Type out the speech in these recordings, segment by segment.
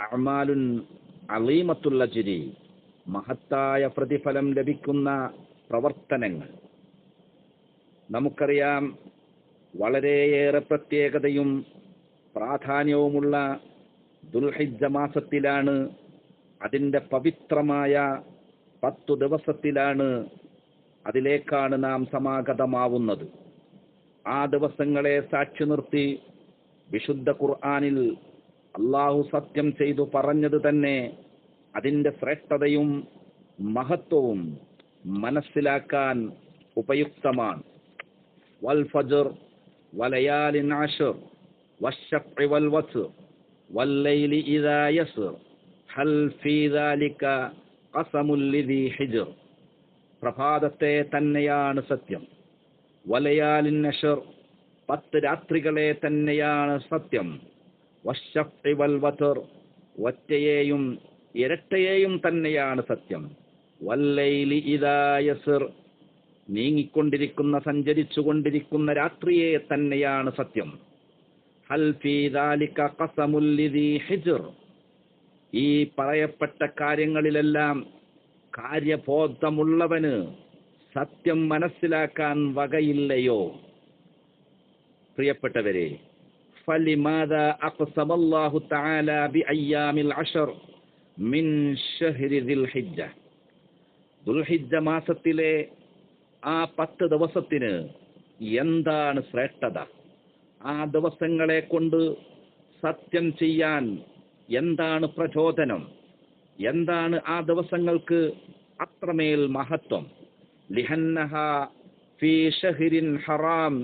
അമാലുൻ അലീമത്തുള്ള ജിരി മഹത്തായ പ്രതിഫലം ലഭിക്കുന്ന പ്രവർത്തനങ്ങൾ. നമുക്കറിയാം വളരെയേറെ പ്രത്യേകതയും പ്രാധാന്യവുമുള്ള ദുൽഹിജ്ജ മാസത്തിലാണ് അതിന്റെ പവിത്രമായ പത്തു ദിവസത്തിലാണ് അതിലേക്കാണ് നാം സമാഗതമാവുന്നത്. ആ ദിവസങ്ങളെ സാക്ഷി നിർത്തി വിശുദ്ധ ഖുർആനിൽ അള്ളാഹു സത്യം ചെയ്തു പറഞ്ഞത് തന്നെ അതിന്റെ ശ്രേഷ്ഠതയും മഹത്വവും മനസ്സിലാക്കാൻ ഉപയുക്തമാണ്. വൽ ഫജർ വലയാലി നാഷർ വശഖ് വൽ വസ് ഇദാ ഹൽ ഫീ ദാലിക ലിദി ഹിജ്ർ. പ്രഭാതത്തെ തന്നെയാണ് സത്യം. വലയാലിൻ നഷർ പത്ത് രാത്രികളെ തന്നെയാണ് സത്യം. ഒറ്റയെയും ഇരട്ടയെയും തന്നെയാണ് സത്യം. വല്ലൈലി ഇദാ യസ്ർ നീങ്ങിക്കൊണ്ടിരിക്കുന്ന സഞ്ചരിച്ചു കൊണ്ടിരിക്കുന്ന രാത്രിയെ തന്നെയാണ് സത്യം. ഹിജ്ർ. ഈ പറയപ്പെട്ട കാര്യങ്ങളിലെല്ലാം കാര്യബോധമുള്ളവന് സത്യം മനസ്സിലാക്കാൻ വകയില്ലയോ? പ്രിയപ്പെട്ടവരെ فلماذا أقسم الله تعالى بأيام العشر من شهر ذي الحجة ദുൽഹിജ്ജ മാസത്തിലെ ആ പത്ത് ദിവസത്തിന് എന്താണ് ശ്രേഷ്ഠത ആ ദിവസങ്ങളെ കൊണ്ട് സത്യം ചെയ്യാൻ എന്താണ് പ്രചോദനം എന്താണ് ആ ദിവസങ്ങൾക്ക് അത്രമേൽ മഹത്വം ലിഹന്നഹ ഫീ ഷഹ്രിൻ ഹറാം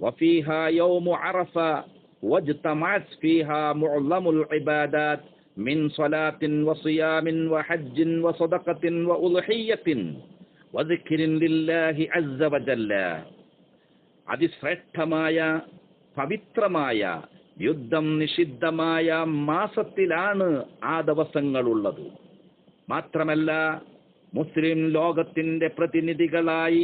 وفيها يوم عرفة واجتمعت فيها معظم العبادات من صلاة وصيام وحج وصدقة وأضحية وذكر لله عز وجل അതിശ്രേഷ്ഠമായ പവിത്രമായ യുദ്ധം നിഷിദ്ധമായ മാസത്തിലാണ് ആ ദിവസങ്ങളുള്ളത് മാത്രമല്ല മുസ്ലിം ലോകത്തിന്റെ പ്രതിനിധികളായി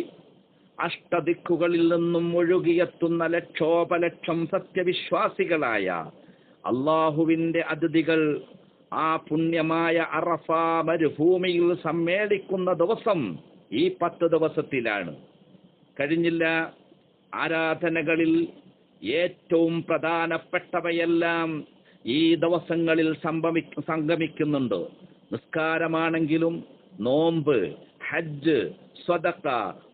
അഷ്ടദിക്കുകളിൽ നിന്നും ഒഴുകിയെത്തുന്ന ലക്ഷോപലക്ഷം സത്യവിശ്വാസികളായ അള്ളാഹുവിന്റെ അതിഥികൾ ആ പുണ്യമായ അറഫ മരുഭൂമിയിൽ സമ്മേളിക്കുന്ന ദിവസം ഈ പത്ത് ദിവസത്തിലാണ്. കഴിഞ്ഞില്ല ആരാധനകളിൽ ഏറ്റവും പ്രധാനപ്പെട്ടവയെല്ലാം ഈ ദിവസങ്ങളിൽ സംഭവി സംഗമിക്കുന്നുണ്ട്. നിസ്കാരമാണെങ്കിലും നോമ്പ് ഹജ്ജ് സ്വതക്ക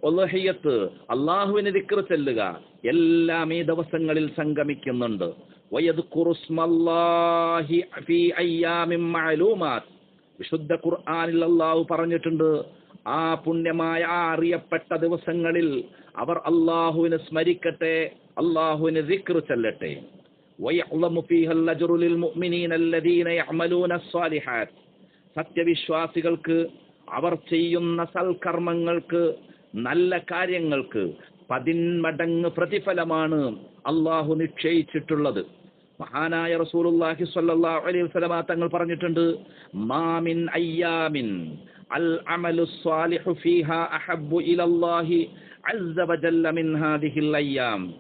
ഒലഹയ്യത്ത് അള്ളാഹുവിന് ദിക്ർ ചെല്ലുക എല്ലാം ഈ ദിവസങ്ങളിൽ സംഗമിക്കുന്നുണ്ട്. വിശുദ്ധ ഖുർആാനിൽ അള്ളാഹു പറഞ്ഞിട്ടുണ്ട് ആ പുണ്യമായ ആ അറിയപ്പെട്ട ദിവസങ്ങളിൽ അവർ അള്ളാഹുവിനെ സ്മരിക്കട്ടെ അള്ളാഹുവിന് ദിക്ർ ചെല്ലട്ടെ. സത്യവിശ്വാസികൾക്ക് അവർ ചെയ്യുന്ന സൽക്കർമ്മങ്ങൾക്ക് നല്ല കാര്യങ്ങൾക്ക് പതിന്മടങ്ങ് പ്രതിഫലമാണ് അള്ളാഹു നിശ്ചയിച്ചിട്ടുള്ളത്. മഹാനായ റസൂലുള്ളാഹി സ്വല്ലല്ലാഹു അലൈഹി വസല്ലമ തങ്ങൾ പറഞ്ഞിട്ടുണ്ട് മാമിൻ അയ്യാമിൻ അൽ അമലു സ്വാലിഹു ഫീഹാ അഹബ്ബു ഇലല്ലാഹി അസ്സ വജല്ല മിൻ ഹാദിഹിൽ അയ്യാം.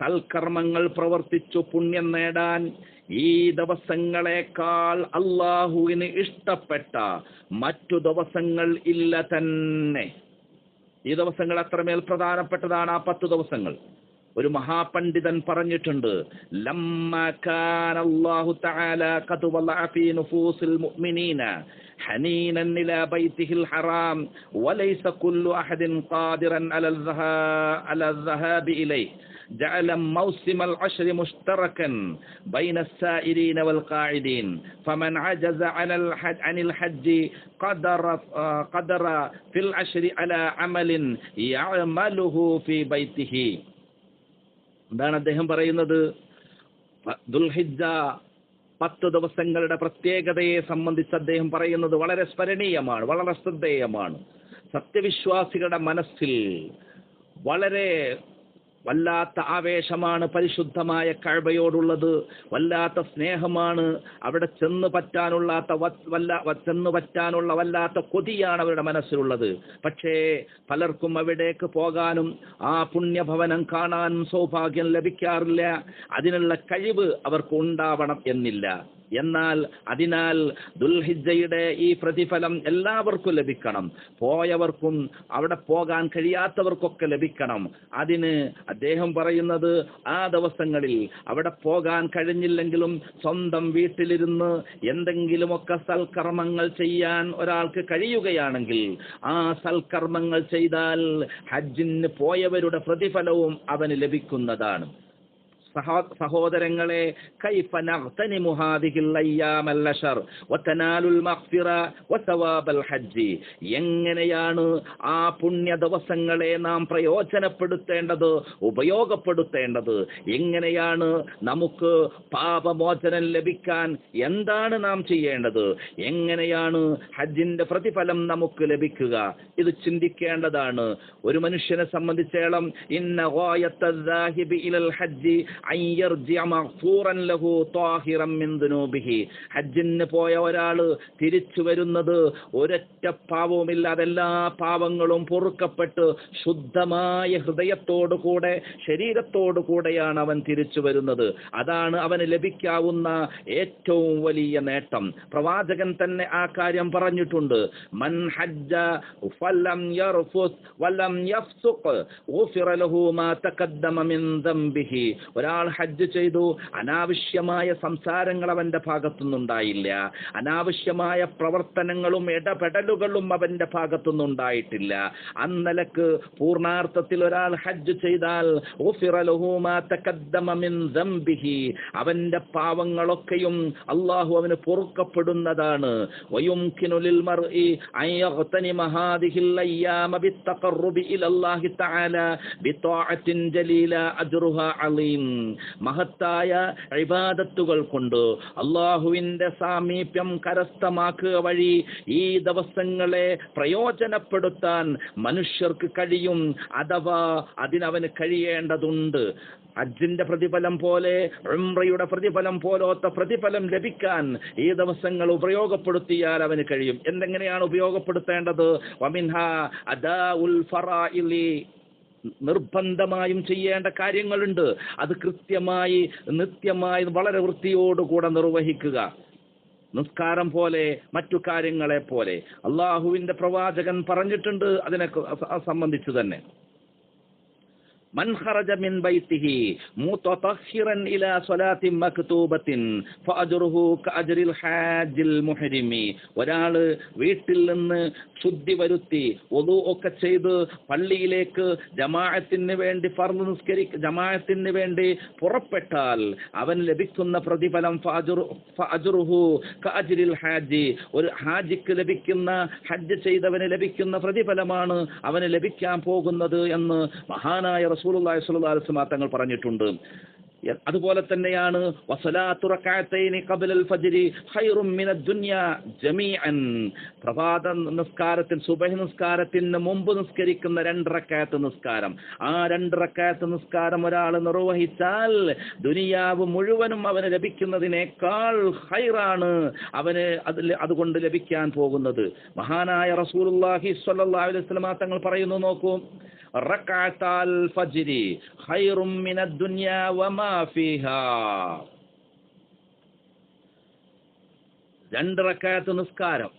സൽക്കർമ്മങ്ങൾ പ്രവർത്തിച്ചു പുണ്യം നേടാൻ ഈ ദിവസങ്ങളെക്കാൾ അള്ളാഹുവിന് ഇഷ്ടപ്പെട്ട മറ്റു ദിവസങ്ങൾ ഇല്ല തന്നെ. ഈ ദിവസങ്ങൾ അത്രമേൽ പ്രധാനപ്പെട്ടതാണ് ആ പത്തു ദിവസങ്ങൾ. ഒരു മഹാപണ്ഡിതൻ പറഞ്ഞിട്ടുണ്ട് ലമ്മ കാന അല്ലാഹു തആല ഖദ് ഫീ നുഫൂസിൽ മുഅ്മിനീന ഹനീനൻ ഇലാ ബൈതിഹിൽ ഹറാം വലൈസ കുല്ലു അഹദിൻ ഖാദിറൻ അല അല الذهاب إليه جعل موسم العشر مشتركا بين السائرين والقاعدين فمن عجز عن الحج عن الحج قدر قدر في العشر على عمل يعمله في بيته എന്താണ് അദ്ദേഹം പറയുന്നത് ദുൽഹിജ പത്ത് ദിവസങ്ങളുടെ പ്രത്യേകതയെ സംബന്ധിച്ച് അദ്ദേഹം പറയുന്നത് വളരെ സ്മരണീയമാണ് വളരെ ശ്രദ്ധേയമാണ്. സത്യവിശ്വാസികളുടെ മനസ്സിൽ വളരെ വല്ലാത്ത ആവേശമാണ് പരിശുദ്ധമായ കഴബയോടുള്ളത് വല്ലാത്ത സ്നേഹമാണ് അവിടെ ചെന്ന് പറ്റാനുള്ളാത്ത വല്ല ചെന്ന് പറ്റാനുള്ള വല്ലാത്ത കൊതിയാണ് അവരുടെ മനസ്സിലുള്ളത്. പക്ഷേ പലർക്കും അവിടേക്ക് പോകാനും ആ പുണ്യഭവനം കാണാനും സൗഭാഗ്യം ലഭിക്കാറില്ല. അതിനുള്ള കഴിവ് അവർക്ക് ഉണ്ടാവണം എന്നില്ല. എന്നാൽ അതിനാൽ ദുൽഹിജയുടെ ഈ പ്രതിഫലം എല്ലാവർക്കും ലഭിക്കണം. പോയവർക്കും അവിടെ പോകാൻ കഴിയാത്തവർക്കൊക്കെ ലഭിക്കണം. അതിന് അദ്ദേഹം പറയുന്നത് ആ ദിവസങ്ങളിൽ അവിടെ പോകാൻ കഴിഞ്ഞില്ലെങ്കിലും സ്വന്തം വീട്ടിലിരുന്ന് എന്തെങ്കിലുമൊക്കെ സൽക്കർമ്മങ്ങൾ ചെയ്യാൻ ഒരാൾക്ക് കഴിയുകയാണെങ്കിൽ ആ സൽക്കർമ്മങ്ങൾ ചെയ്താൽ ഹജ്ജിന് പോയവരുടെ പ്രതിഫലവും അവന് ലഭിക്കുന്നതാണ്. സഹോ സഹോദരങ്ങളെ ഹാദിഹിൽ വതനാലുൽ എങ്ങനെയാണ് ആ പുണ്യ ദിവസങ്ങളെ നാം പ്രയോജനപ്പെടുത്തേണ്ടത് ഉപയോഗപ്പെടുത്തേണ്ടത്? എങ്ങനെയാണ് നമുക്ക് പാപമോചനം ലഭിക്കാൻ എന്താണ് നാം ചെയ്യേണ്ടത്? എങ്ങനെയാണ് ഹജ്ജിന്റെ പ്രതിഫലം നമുക്ക് ലഭിക്കുക? ഇത് ചിന്തിക്കേണ്ടതാണ്. ഒരു മനുഷ്യനെ സംബന്ധിച്ചേളം ഇന്ന ഹജ്ജി ഹജ്ജിന് പോയ ഒരാൾ തിരിച്ചു വരുന്നത് ഒരൊറ്റ പാവവുമില്ലാതെ എല്ലാ പാവങ്ങളും പൊറുക്കപ്പെട്ട് ശുദ്ധമായ ഹൃദയത്തോടു കൂടെ ശരീരത്തോടു കൂടെയാണ് അവൻ തിരിച്ചു വരുന്നത്. അതാണ് അവന് ലഭിക്കാവുന്ന ഏറ്റവും വലിയ നേട്ടം. പ്രവാചകൻ തന്നെ ആ കാര്യം പറഞ്ഞിട്ടുണ്ട്. മൻ ഹജ്ജ ഫലം യർഫുസ് വലം ലഹു മാ തഖദ്ദമ മിൻ ഒരാൾ ഹജ്ജ് ചെയ്തു അനാവശ്യമായ സംസാരങ്ങൾ അവന്റെ ഭാഗത്തുനിന്നുണ്ടായില്ല. അനാവശ്യമായ പ്രവർത്തനങ്ങളും ഇടപെടലുകളും അവന്റെ ഭാഗത്തുനിന്നുണ്ടായിട്ടില്ല. അന്നലക്ക് പൂർണാർത്ഥത്തിൽ ഒരാൾ ഹജ്ജ് ചെയ്താൽ അവന്റെ പാവങ്ങളൊക്കെയും അള്ളാഹു അവന് പൊറുക്കപ്പെടുന്നതാണ്. ലിൽ മർഇ അൻ യഗ്തനിമ ഹാദിഹിൽ അയ്യാമ ബിത്തഖർറുബി മഹത്തായ ഇബാദത്തുകൾ കൊണ്ട് അള്ളാഹുവിന്റെ സാമീപ്യം കരസ്ഥമാക്കുക വഴി ഈ ദിവസങ്ങളെ പ്രയോജനപ്പെടുത്താൻ മനുഷ്യർക്ക് കഴിയും അഥവാ അതിനവന് കഴിയേണ്ടതുണ്ട്. അജിന്റെ പ്രതിഫലം പോലെ ഉംറയുടെ പ്രതിഫലം പോലോത്ത പ്രതിഫലം ലഭിക്കാൻ ഈ ദിവസങ്ങൾ ഉപയോഗപ്പെടുത്തിയാൽ അവന് കഴിയും. എന്തെങ്ങനെയാണ് ഉപയോഗപ്പെടുത്തേണ്ടത്? വമിൻഹ അദാ ഉൽ നിർബന്ധമായും ചെയ്യേണ്ട കാര്യങ്ങളുണ്ട്. അത് കൃത്യമായി നിത്യമായി വളരെ വൃത്തിയോടുകൂടെ നിർവഹിക്കുക. നിസ്കാരം പോലെ മറ്റു കാര്യങ്ങളെ പോലെ. അള്ളാഹുവിന്റെ പ്രവാചകൻ പറഞ്ഞിട്ടുണ്ട് അതിനെ സംബന്ധിച്ചു തന്നെ. من خرج من بيته متطهرا إلى صلاة مكتوبة فأجره كأجر الحاج المحرم ഒരാൾ വീട്ടിൽ നിന്ന് ശുദ്ധി വരുത്തി ഒതു ഒക്കെ ചെയ്ത് പള്ളിയിലേക്ക് ജമാഅത്തിന് വേണ്ടി ഫർദ് നിസ്കരി ജമാഅത്തിന് വേണ്ടി പുറപ്പെട്ടാൽ അവൻ ലഭിക്കുന്ന പ്രതിഫലം ഫഅജുറു- ഫഅജുറുഹു കഅജ്രിൽ ഹാജി ഒരു ഹാജിക്ക് ലഭിക്കുന്ന ഹജ്ജ് ചെയ്തവന് ലഭിക്കുന്ന പ്രതിഫലമാണ് അവന് ലഭിക്കാൻ പോകുന്നത് എന്ന് മഹാനായ റസൂലുള്ളാഹി സ്വല്ലല്ലാഹു അലൈഹി വസല്ലം തങ്ങൾ പറഞ്ഞിട്ടുണ്ട്. അതുപോലെ തന്നെയാണ് പ്രഭാത നിസ്കാരത്തിൽ സുബഹി നിസ്കാരത്തിന് മുമ്പ് നിസ്കരിക്കുന്ന രണ്ട് റക്അത്ത് നിസ്കാരം. ആ രണ്ട് റക്അത്ത് നിസ്കാരം ഒരാൾ നിർവഹിച്ചാൽ ദുനിയാവ് മുഴുവനും അവന് ലഭിക്കുന്നതിനേക്കാൾ ഹൈറാണ് അവന് അതിൽ അതുകൊണ്ട് ലഭിക്കാൻ പോകുന്നത്. മഹാനായ റസൂലുള്ളാഹി സ്വല്ലല്ലാഹു അലൈഹി വസല്ലം തങ്ങൾ പറയുന്നു നോക്കൂ. റക്അത്താൽ ഫജ്രി ഖൈറും മിനദ് ദുനിയ വമാ ഫീഹാ. രണ്ട് നിസ്കാരം.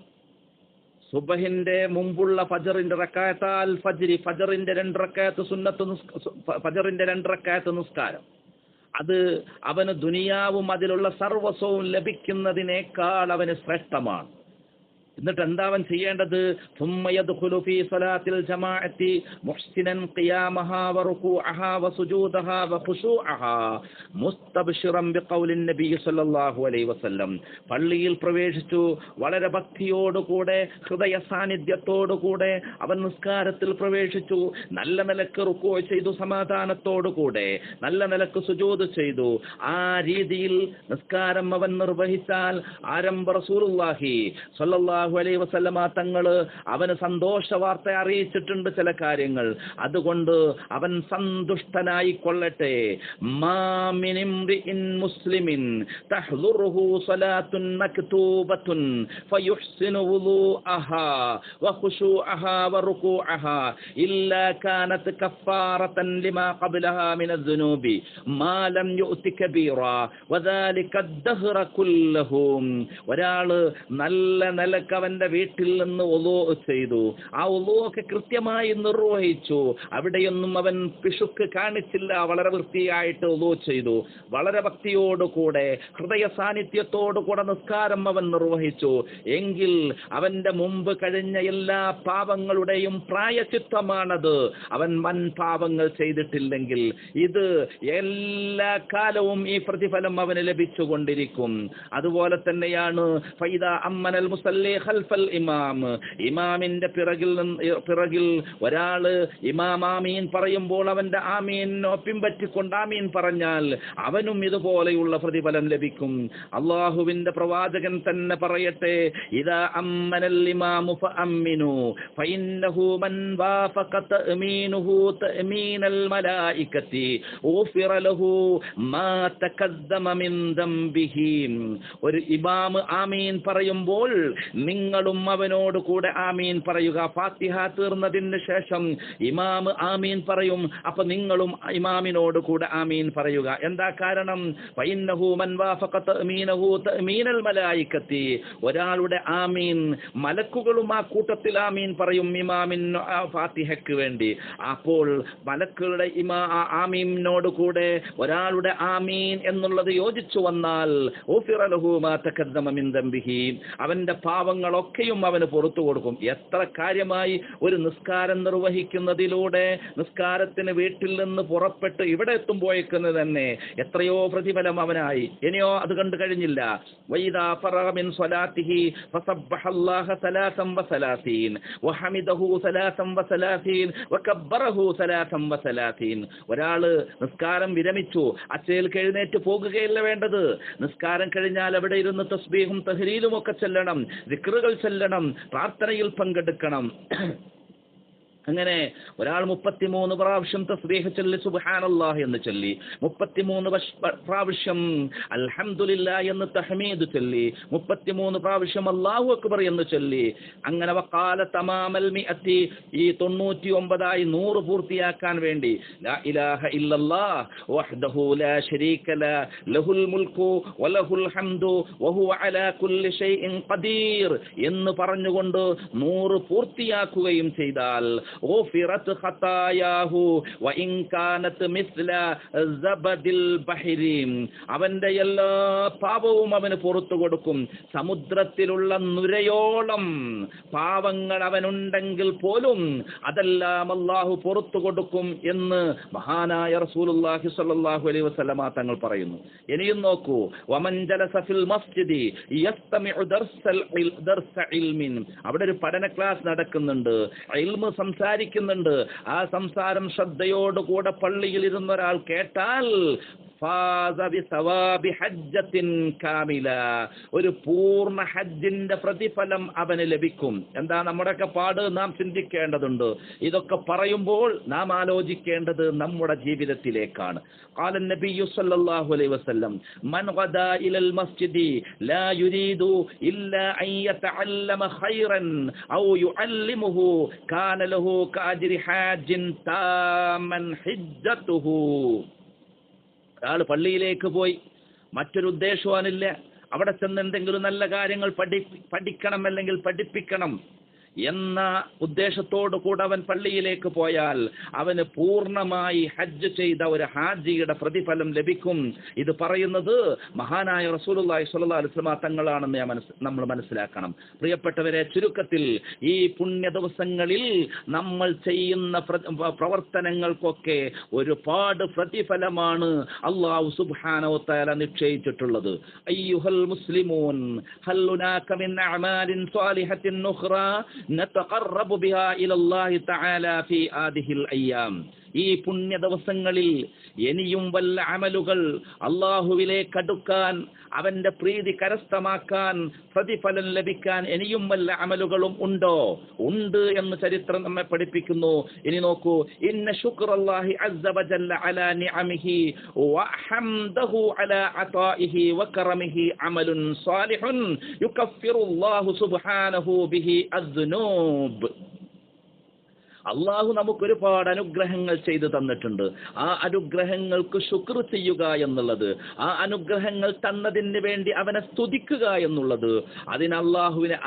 സുബഹിന്റെ മുമ്പുള്ള ഫജറിന്റെ റക്കായത്താൽ ഫജ്രി ഫജറിന്റെ രണ്ട് റക്കായത്ത് സുന്നത്ത് ഫജറിന്റെ രണ്ട് റക്കായത്ത് നിസ്കാരം. അത് അവന് ദുനിയാവും അതിലുള്ള സർവസ്വവും ലഭിക്കുന്നതിനേക്കാൾ അവന് ശ്രേഷ്ഠമാണ്. എന്നിട്ട് എന്താവൻ ചെയ്യേണ്ടത് പള്ളിയിൽ പ്രവേശിച്ചു. വളരെ ഭക്തിയോടുകൂടെ ഹൃദയ സാന്നിധ്യത്തോടുകൂടെ അവൻ നിസ്കാരത്തിൽ പ്രവേശിച്ചു. നല്ല നിലയ്ക്ക് റുക്കോ ചെയ്തു സമാധാനത്തോടുകൂടെ. നല്ല നിലയ്ക്ക് സുജോത് ചെയ്തു. ആ രീതിയിൽ നിസ്കാരം അവൻ നിർവഹിച്ചാൽ ആരംഭ റസൂലുല്ലാഹി സല്ലല്ലാഹു സല്ലാഹു അലൈ വസല്ലമ തങ്ങൾ അവന് സന്തോഷ വാർത്ത അറിയിച്ചിട്ടുണ്ട് ചില കാര്യങ്ങൾ. അതുകൊണ്ട് അവൻ സന്തുഷ്ടനായി കൊള്ളട്ടെ. ഒരാൾ നല്ല നിലയ്ക്ക് അവന്റെ വീട്ടിൽ നിന്ന് ഒലോ ചെയ്തു. ആ ഒലോ ഒക്കെ കൃത്യമായി നിർവഹിച്ചു. അവിടെയൊന്നും അവൻ പിശുക്ക് കാണിച്ചില്ല. വളരെ വൃത്തിയായിട്ട് ഒലോ ചെയ്തു. വളരെ ഭക്തിയോടുകൂടെ ഹൃദയ സാന്നിധ്യത്തോടുകൂടെ നിസ്കാരം അവൻ നിർവഹിച്ചു. എങ്കിൽ അവന്റെ മുമ്പ് കഴിഞ്ഞ എല്ലാ പാപങ്ങളുടെയും പ്രായചിത്തമാണത് അവൻ വൻ പാപങ്ങൾ ചെയ്തിട്ടില്ലെങ്കിൽ ഇത് എല്ലാ കാലവും ഈ പ്രതിഫലം അവന് ലഭിച്ചുകൊണ്ടിരിക്കും. അതുപോലെ തന്നെയാണ് ഫൈദ അമ്മനൽ മുസല്ലി ഖൽഫൽ ഇമാം. ഇമാമിന്റെ പിറകിൽ നിന്ന് പിറകിൽ ഒരാൾ ഇമാം ആമീൻ പറയുമ്പോൾ അവന്റെ ആമീൻ പിൻപറ്റിക്കൊണ്ട് ആമീൻ പറഞ്ഞാൽ അവനും ഇതുപോലെയുള്ള പ്രതിഫലം ലഭിക്കും. അള്ളാഹുവിന്റെ പ്രവാചകൻ തന്നെ പറയട്ടെ അമ്മനൽ ഇമാമു മൻ ലഹു മാ മിൻ ഒരു ഇമാമ് ആമീൻ പറയുമ്പോൾ നിങ്ങളും അവനോട് കൂടെ ആമീൻ പറയുക. ഫാത്തിഹ തീർന്നതിന് ശേഷം ഇമാം ആമീൻ പറയും. അപ്പൊ നിങ്ങളും ഇമാമിനോട് കൂടെ ആമീൻ പറയുക. എന്താ കാരണം? ഒരാളുടെ ആമീൻ മലക്കുകളും ആ കൂട്ടത്തിൽ ആമീൻ പറയും ഇമാമിൻ ഫാത്തിഹയ്ക്ക് വേണ്ടി. അപ്പോൾ മലക്കുകളുടെ ഇമാ ആമീനോട് കൂടെ ഒരാളുടെ ആമീൻ എന്നുള്ളത് യോജിച്ചു വന്നാൽ അവന്റെ ലഹു പാവങ്ങളൊക്കെയും അവന് പുറത്തു കൊടുക്കും. എത്ര കാര്യമായി ഒരു നിസ്കാരം നിർവഹിക്കുന്നതിലൂടെ നിസ്കാരത്തിന് വീട്ടിൽ നിന്ന് പുറപ്പെട്ട് ഇവിടെ എത്തുമ്പോഴേക്കുന്നത് തന്നെ എത്രയോ പ്രതിഫലം അവനായി. ഇനിയോ അത് കണ്ടു കഴിഞ്ഞില്ല. ഒരാൾ നിസ്കാരം വിരമിച്ചു. അച്ചയിൽ എഴുന്നേറ്റ് പോകുകയല്ല വേണ്ടത്. നിസ്കാരം കഴിഞ്ഞാൽ അവിടെ ഇരുന്ന് തസ്ബീഹും തഹരീലും ഒക്കെ ചെല്ലണം. கிருகள் செல்லணும் பிரார்த்தனையில் பங்கெடுக்கணும். അങ്ങനെ ഒരാൾ മുപ്പത്തിമൂന്ന് പ്രാവശ്യം തസ്ബീഹ് ചൊല്ലി സുബ്ഹാനല്ലാഹ് എന്ന് ചൊല്ലി. മുപ്പത്തിമൂന്ന് വശ്- പ്രാവശ്യം അൽഹംദുലില്ല എന്ന് തഹ്മീദ് ചൊല്ലി. മുപ്പത്തിമൂന്ന് പ്രാവശ്യം അല്ലാഹു അക്ബർ എന്ന് ചൊല്ലി. അങ്ങനെ വക്കാല തമാമൽ മിഅത്തി ഈ തൊണ്ണൂറ്റി ഒമ്പതായി നൂറ് പൂർത്തിയാക്കാൻ വേണ്ടി. ലാ ഇലാഹ ഇല്ലല്ലാഹ് വഹ്ദഹു ലാ ശരീക ലഹുൽ മുൽക്കു വലഹുൽ ഹംദു വഹുവ അലാ കുല്ലി ഷൈഇൻ ഖദീർ എന്ന് പറഞ്ഞുകൊണ്ട് നൂറ് പൂർത്തിയാക്കുകയും ചെയ്താൽ غفرت خطاياه وإن كانت مثل زبد البحر അവന്റെ എല്ലാ പാപവും അവന് പുറത്തു കൊടുക്കും സമുദ്രത്തിലുള്ള നുരയോളം പാവങ്ങൾ അവനുണ്ടെങ്കിൽ പോലും അതെല്ലാം അള്ളാഹു പുറത്തു കൊടുക്കും എന്ന് മഹാനായ റസൂലുള്ളാഹി സ്വല്ലല്ലാഹു അലൈഹി വസല്ലമ തങ്ങൾ പറയുന്നു ഇനിയും നോക്കൂ വമൻ ജലസ ഫിൽ മസ്ജിദി യസ്തമിഉ ദർസൽ ഇൽ- ദർസ ഇൽമിൻ അവിടെ ഒരു പഠന ക്ലാസ് നടക്കുന്നുണ്ട് ഇൽമ് സംസാരിക്കുന്നുണ്ട്. ആ സംസാരം ശ്രദ്ധയോടുകൂടെ പള്ളിയിൽ ഇരുന്നൊരാൾ കേട്ടാൽ കാമില ഒരു പൂർണ്ണ ഹജ്ജിന്റെ പ്രതിഫലം അവന് ലഭിക്കും എന്താ നമ്മുടെയൊക്കെ പാട് നാം ചിന്തിക്കേണ്ടതുണ്ട് ഇതൊക്കെ പറയുമ്പോൾ നാം ആലോചിക്കേണ്ടത് നമ്മുടെ ജീവിതത്തിലേക്കാണ് قال النبي صلى الله عليه وسلم من غدا إلى المسجد لا يريد إلا أن يتعلم خيرا أو يعلمه كان له كأجر حاج تاما حجته ഒരാൾ പള്ളിയിലേക്ക് പോയി മറ്റൊരു ഉദ്ദേശവാനില്ല അവിടെ ചെന്ന് എന്തെങ്കിലും നല്ല കാര്യങ്ങൾ പഠി പഠിക്കണം അല്ലെങ്കിൽ പഠിപ്പിക്കണം. എന്ന ഉദ്ദേശത്തോടു കൂടെ അവൻ പള്ളിയിലേക്ക് പോയാൽ അവന് പൂർണമായി ഹജ്ജ് ചെയ്ത ഒരു ഹാജിയുടെ പ്രതിഫലം ലഭിക്കും. ഇത് പറയുന്നത് മഹാനായ റസൂലുള്ളാഹി സ്വല്ലല്ലാഹു അലൈഹി വസല്ലം തങ്ങളാണെന്ന് ഞാൻ നമ്മൾ മനസ്സിലാക്കണം. പ്രിയപ്പെട്ടവരെ ചുരുക്കത്തിൽ ഈ പുണ്യ ദിവസങ്ങളിൽ നമ്മൾ ചെയ്യുന്ന പ്രവർത്തനങ്ങൾക്കൊക്കെ ഒരുപാട് പ്രതിഫലമാണ് അള്ളാഹു സുബ്ഹാനഹു വതആല നിശ്ചയിച്ചിട്ടുള്ളത്. അയ്യുഹൽ മുസ്ലിമൂൻ മിൻ അമാലിൻ സ്വാലിഹത്തിൻ ഉഖ്റാ നതഖറബു ബിഹാ ഇലല്ലാഹി തആല ഫീ ഹാദിഹിൽ അയ്യാം ഈ പുണ്യ ദിവസങ്ങളിൽ ഇനിയും വല്ല അമലുകൾ അള്ളാഹുവിലേക്ക് അടുക്കാൻ അവന്റെ പ്രീതി കരസ്ഥമാക്കാൻ പ്രതിഫലം ലഭിക്കാൻ ഇനിയും വല്ല അമലുകളും ഉണ്ടോ? ഉണ്ട് എന്ന് ചരിത്രം നമ്മെ പഠിപ്പിക്കുന്നു. ഇനി നോക്കൂ. ഇന്ന ശുക്രല്ലാഹി അസ്സ വജല്ല അലാ നിഅമിഹി വഹംദഹു അലാ അതാഇഹി വകറമിഹി അമലുൻ സാലിഹുൻ യുകഫിറുല്ലാഹു സുബ്ഹാനഹു ബിഹി അദ്ദുനൂബ് അള്ളാഹു നമുക്ക് ഒരുപാട് അനുഗ്രഹങ്ങൾ ചെയ്തു തന്നിട്ടുണ്ട്. ആ അനുഗ്രഹങ്ങൾക്ക് ശുക്ർ ചെയ്യുക എന്നുള്ളത് ആ അനുഗ്രഹങ്ങൾ തന്നതിന് വേണ്ടി അവനെ സ്തുതിക്കുക എന്നുള്ളത് അതിന് അള്ളാഹുവിനെ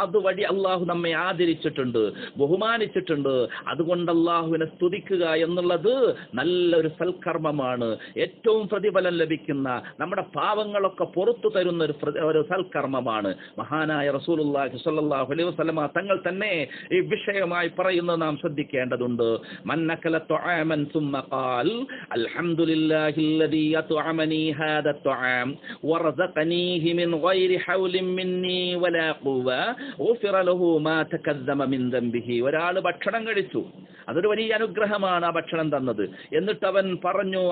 അതുവഴി അള്ളാഹു നമ്മെ ആദരിച്ചിട്ടുണ്ട് ബഹുമാനിച്ചിട്ടുണ്ട്. അതുകൊണ്ട് അള്ളാഹുവിനെ സ്തുതിക്കുക എന്നുള്ളത് നല്ലൊരു സൽക്കർമ്മമാണ്. ഏറ്റവും പ്രതിഫലം ലഭിക്കുന്ന നമ്മുടെ പാവങ്ങളൊക്കെ പുറത്തു തരുന്ന ഒരു ഒരു സൽക്കർമ്മമാണ്. മഹാനായ റസൂലുള്ളാഹി സ്വല്ലല്ലാഹു അലൈഹി വസല്ലമ തങ്ങൾ തന്നെ ഈ വിഷയമായി പറയുന്നത് നാം ശ്രദ്ധിക്കേണ്ടതുണ്ട്. മന്നക്കല ഹാദ മിൻ ഗൈരി വലാ ലഹു മാ തകദ്ദമ മിൻ ഭക്ഷണം കഴിച്ചു. അതൊരു വലിയ അനുഗ്രഹമാണ് ആ ഭക്ഷണം തന്നത്. എന്നിട്ട് അവൻ പറഞ്ഞു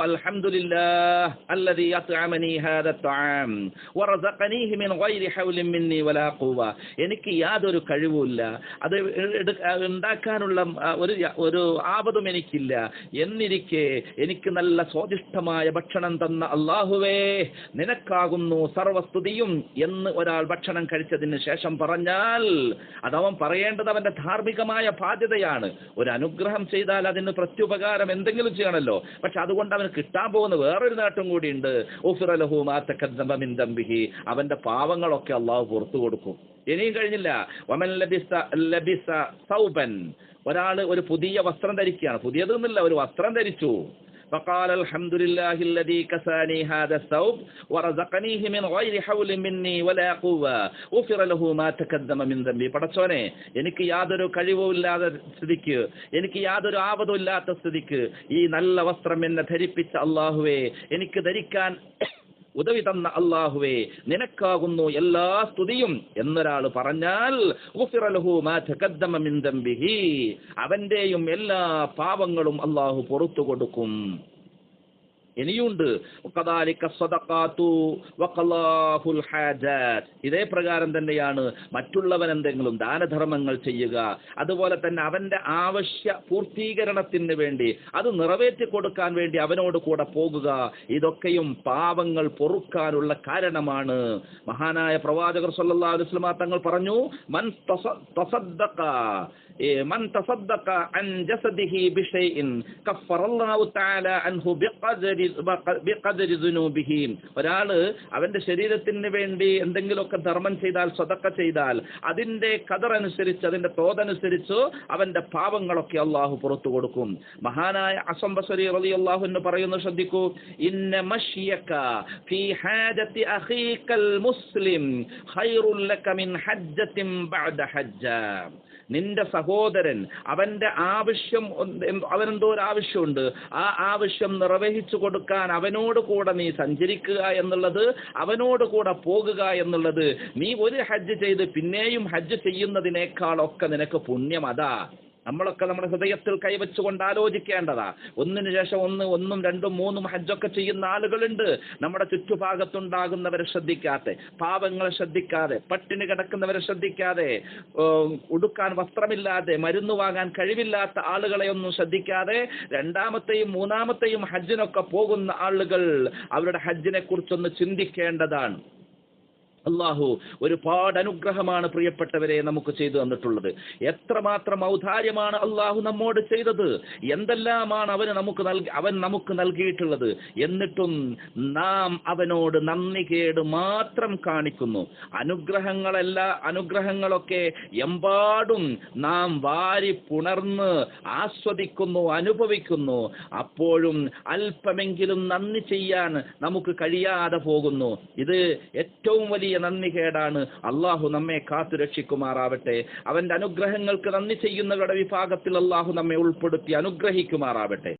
എനിക്ക് യാതൊരു കഴിവുമില്ല. അത് ഉണ്ടാക്കാനുള്ള ഒരു ഒരു ആപതും എനിക്കില്ല. എന്നിരിക്കെ എനിക്ക് നല്ല സ്വാദിഷ്ടമായ ഭക്ഷണം തന്ന അള്ളാഹുവേ നിനക്കാകുന്നു സർവസ്തുതിയും എന്ന് ഒരാൾ ഭക്ഷണം കഴിച്ചതിന് ശേഷം പറഞ്ഞാൽ അതവൻ പറയേണ്ടത് അവന്റെ ധാർമ്മികമായ ബാധ്യതയാണ്. ഒരു അനുഗ്രഹം ചെയ്താൽ അതിന് പ്രത്യുപകാരം എന്തെങ്കിലും ചെയ്യണമല്ലോ പക്ഷെ അതുകൊണ്ട് അവന് കിട്ടാൻ പോകുന്ന വേറൊരു നേട്ടം കൂടിയുണ്ട്. ഉണ്ട് അവന്റെ പാവങ്ങളൊക്കെ അള്ളാഹു പുറത്തു കൊടുക്കും. ഇനിയും കഴിഞ്ഞില്ല. വമൻ ലബിസ ലബിസ സൗബൻ. ഒരാൾ ഒരു പുതിയ വസ്ത്രം ധരിക്കുകയാണ്. പുതിയതെന്നില്ല ഒരു വസ്ത്രം ധരിച്ചു. فقال الحمد لله الذي كساني هذا الثوب ورزقنيه من غير حول مني ولا قوة غفر له ما تقدم من ذنبي പടച്ചോനെ എനിക്ക് യാതൊരു കഴിവുമില്ലാത്ത സ്ഥിതിക്ക് എനിക്ക് യാതൊരു ആപതും ഇല്ലാത്ത സ്ഥിതിക്ക് ഈ നല്ല വസ്ത്രം എന്നെ ധരിപ്പിച്ച അള്ളാഹുവേ എനിക്ക് ധരിക്കാൻ ഉദവി തന്ന അള്ളാഹുവേ നിനക്കാകുന്നു എല്ലാ സ്തുതിയും എന്നൊരാൾ പറഞ്ഞാൽ അവന്റെയും എല്ലാ പാവങ്ങളും അള്ളാഹു പുറത്തു കൊടുക്കും. ഇനിയുണ്ട്. ഇതേ പ്രകാരം തന്നെയാണ് മറ്റുള്ളവൻ എന്തെങ്കിലും ദാനധർമ്മങ്ങൾ ചെയ്യുക അതുപോലെ തന്നെ അവന്റെ ആവശ്യ പൂർത്തീകരണത്തിന് വേണ്ടി അത് നിറവേറ്റി കൊടുക്കാൻ വേണ്ടി അവനോട് കൂടെ പോകുക ഇതൊക്കെയും പാവങ്ങൾ പൊറുക്കാനുള്ള കാരണമാണ്. മഹാനായ പ്രവാചകർ സല്ലാ അലൈഹി വസല്ലമ തങ്ങൾ പറഞ്ഞു മൻ മൻ അൻ കഫറല്ലാഹു തആല അൻഹു അവന്റെ ശരീരത്തിന് വേണ്ടി എന്തെങ്കിലുമൊക്കെ ധർമ്മം ചെയ്താൽ സ്വതക്ക ചെയ്താൽ അതിന്റെ കതർ അനുസരിച്ച് അതിന്റെ തോതനുസരിച്ച് അവന്റെ പാവങ്ങളൊക്കെ അള്ളാഹു പുറത്തു കൊടുക്കും. മഹാനായ അസംബസരി റലി അള്ളാഹു എന്ന് പറയുന്നു ശ്രദ്ധിക്കൂ. ഇന്ന ഫീ അഖീക്കൽ മുസ്ലിം ലക മിൻ ബഅദ നിന്റെ സഹോദരൻ അവന്റെ ആവശ്യം അവനെന്തോ ഒരു ആവശ്യമുണ്ട്. ആ ആവശ്യം നിർവഹിച്ചു കൊടുക്കാൻ അവനോട് കൂടെ നീ സഞ്ചരിക്കുക എന്നുള്ളത് അവനോട് കൂടെ പോകുക എന്നുള്ളത്. നീ ഒരു ഹജ്ജ് ചെയ്ത് പിന്നെയും ഹജ്ജ് ചെയ്യുന്നതിനേക്കാളൊക്കെ നിനക്ക് പുണ്യം. അതാ. നമ്മളൊക്കെ നമ്മുടെ ഹൃദയത്തിൽ കൈവച്ചുകൊണ്ട് ആലോചിക്കേണ്ടതാ. ഒന്നിനു ശേഷം ഒന്ന് ഒന്നും രണ്ടും മൂന്നും ഹജ്ജൊക്കെ ചെയ്യുന്ന ആളുകളുണ്ട്. നമ്മുടെ ചുറ്റുഭാഗത്തുണ്ടാകുന്നവരെ ശ്രദ്ധിക്കാതെ പാവങ്ങളെ ശ്രദ്ധിക്കാതെ പട്ടിണി കിടക്കുന്നവരെ ശ്രദ്ധിക്കാതെ ഉടുക്കാൻ വസ്ത്രമില്ലാതെ മരുന്ന് വാങ്ങാൻ കഴിവില്ലാത്ത ആളുകളെ ഒന്നും ശ്രദ്ധിക്കാതെ രണ്ടാമത്തെയും മൂന്നാമത്തെയും ഹജ്ജിനൊക്കെ പോകുന്ന ആളുകൾ അവരുടെ ഹജ്ജിനെ കുറിച്ചൊന്ന് ചിന്തിക്കേണ്ടതാണ്. അള്ളാഹു ഒരുപാട് അനുഗ്രഹമാണ് പ്രിയപ്പെട്ടവരെ നമുക്ക് ചെയ്തു തന്നിട്ടുള്ളത്. എത്രമാത്രം ഔദാര്യമാണ് അള്ളാഹു നമ്മോട് ചെയ്തത്? എന്തെല്ലാമാണ് അവന് നമുക്ക് നൽകി അവൻ നമുക്ക് നൽകിയിട്ടുള്ളത്? എന്നിട്ടും നാം അവനോട് നന്ദി കേട് മാത്രം കാണിക്കുന്നു. അനുഗ്രഹങ്ങളല്ല അനുഗ്രഹങ്ങളൊക്കെ എമ്പാടും നാം വാരി പുണർന്ന് ആസ്വദിക്കുന്നു അനുഭവിക്കുന്നു. അപ്പോഴും അല്പമെങ്കിലും നന്ദി ചെയ്യാൻ നമുക്ക് കഴിയാതെ പോകുന്നു. ഇത് ഏറ്റവും വലിയ നന്ദി കേടാണ് അള്ളാഹു നമ്മെ കാത്തു രക്ഷിക്കുമാറാവട്ടെ. അവന്റെ അനുഗ്രഹങ്ങൾക്ക് നന്ദി ചെയ്യുന്നവരുടെ വിഭാഗത്തിൽ അള്ളാഹു നമ്മെ ഉൾപ്പെടുത്തി അനുഗ്രഹിക്കുമാറാവട്ടെ.